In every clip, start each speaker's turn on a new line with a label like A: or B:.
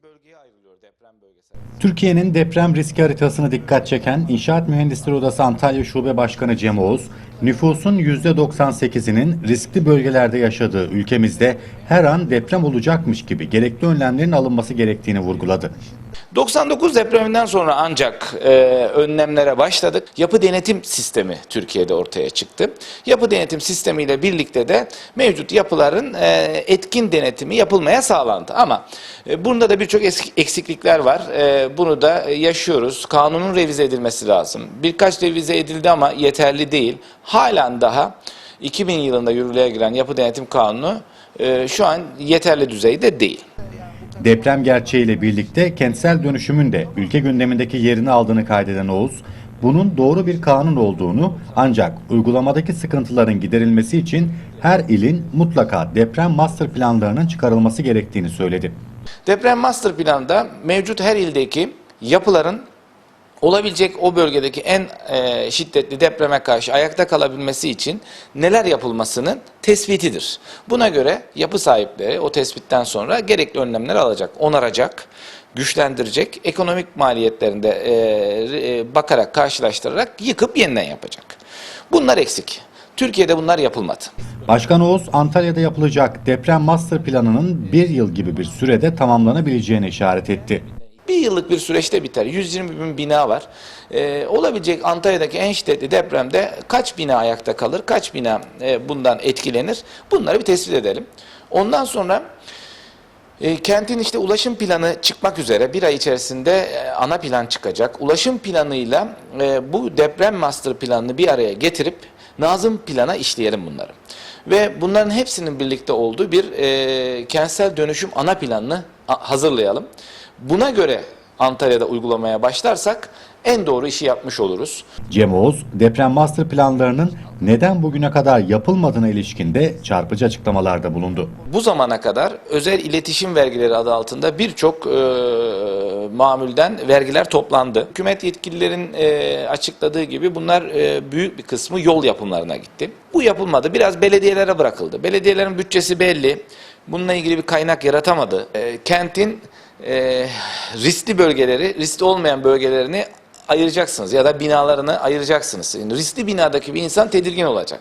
A: 12 bölgeye ayrılıyor deprem bölgesi.
B: Türkiye'nin deprem riski haritasını dikkat çeken İnşaat Mühendisleri Odası Antalya Şube Başkanı Cem Oğuz, nüfusun %98'inin riskli bölgelerde yaşadığı ülkemizde her an deprem olacakmış gibi gerekli önlemlerin alınması gerektiğini vurguladı.
A: 99 depreminden sonra ancak e, önlemlere başladık. Yapı denetim sistemi Türkiye'de ortaya çıktı. Yapı denetim sistemiyle birlikte de mevcut yapıların e, etkin denetimi yapılmaya sağlandı. Ama e, bunda da birçok eksiklikler var. E, bunu da yaşıyoruz. Kanunun revize edilmesi lazım. Birkaç revize edildi ama yeterli değil. Halen daha 2000 yılında yürürlüğe giren yapı denetim kanunu e, şu an yeterli düzeyde değil.
B: Deprem gerçeğiyle birlikte kentsel dönüşümün de ülke gündemindeki yerini aldığını kaydeden Oğuz, bunun doğru bir kanun olduğunu ancak uygulamadaki sıkıntıların giderilmesi için her ilin mutlaka deprem master planlarının çıkarılması gerektiğini söyledi.
A: Deprem master planda mevcut her ildeki yapıların olabilecek o bölgedeki en e, şiddetli depreme karşı ayakta kalabilmesi için neler yapılmasının tespitidir. Buna göre yapı sahipleri o tespitten sonra gerekli önlemler alacak, onaracak, güçlendirecek, ekonomik maliyetlerinde e, e, bakarak, karşılaştırarak yıkıp yeniden yapacak. Bunlar eksik. Türkiye'de bunlar yapılmadı.
B: Başkan Oğuz, Antalya'da yapılacak deprem master planının bir yıl gibi bir sürede tamamlanabileceğine işaret etti.
A: Bir yıllık bir süreçte biter. 120 bin bina var. Ee, olabilecek Antalya'daki en şiddetli depremde kaç bina ayakta kalır, kaç bina e, bundan etkilenir? Bunları bir tespit edelim. Ondan sonra e, kentin işte ulaşım planı çıkmak üzere bir ay içerisinde e, ana plan çıkacak. Ulaşım planıyla e, bu deprem master planını bir araya getirip Nazım plana işleyelim bunları. Ve bunların hepsinin birlikte olduğu bir e, kentsel dönüşüm ana planını hazırlayalım. Buna göre Antalya'da uygulamaya başlarsak en doğru işi yapmış oluruz.
B: Cem Oğuz, deprem master planlarının neden bugüne kadar yapılmadığına ilişkinde çarpıcı açıklamalarda bulundu.
A: Bu zamana kadar özel iletişim vergileri adı altında birçok e, mamulden vergiler toplandı. Hükümet yetkililerin e, açıkladığı gibi bunlar e, büyük bir kısmı yol yapımlarına gitti. Bu yapılmadı. Biraz belediyelere bırakıldı. Belediyelerin bütçesi belli. Bununla ilgili bir kaynak yaratamadı. E, kentin e, riskli bölgeleri, riskli olmayan bölgelerini ayıracaksınız ya da binalarını ayıracaksınız. Yani riskli binadaki bir insan tedirgin olacak.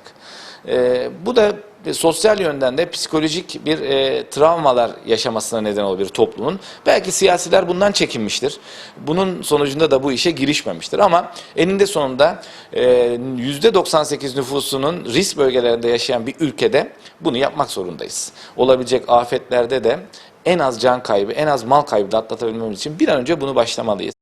A: Ee, bu da sosyal yönden de psikolojik bir e, travmalar yaşamasına neden olabilir toplumun. Belki siyasiler bundan çekinmiştir. Bunun sonucunda da bu işe girişmemiştir. Ama eninde sonunda e, %98 nüfusunun risk bölgelerinde yaşayan bir ülkede bunu yapmak zorundayız. Olabilecek afetlerde de en az can kaybı, en az mal kaybı da atlatabilmemiz için bir an önce bunu başlamalıyız.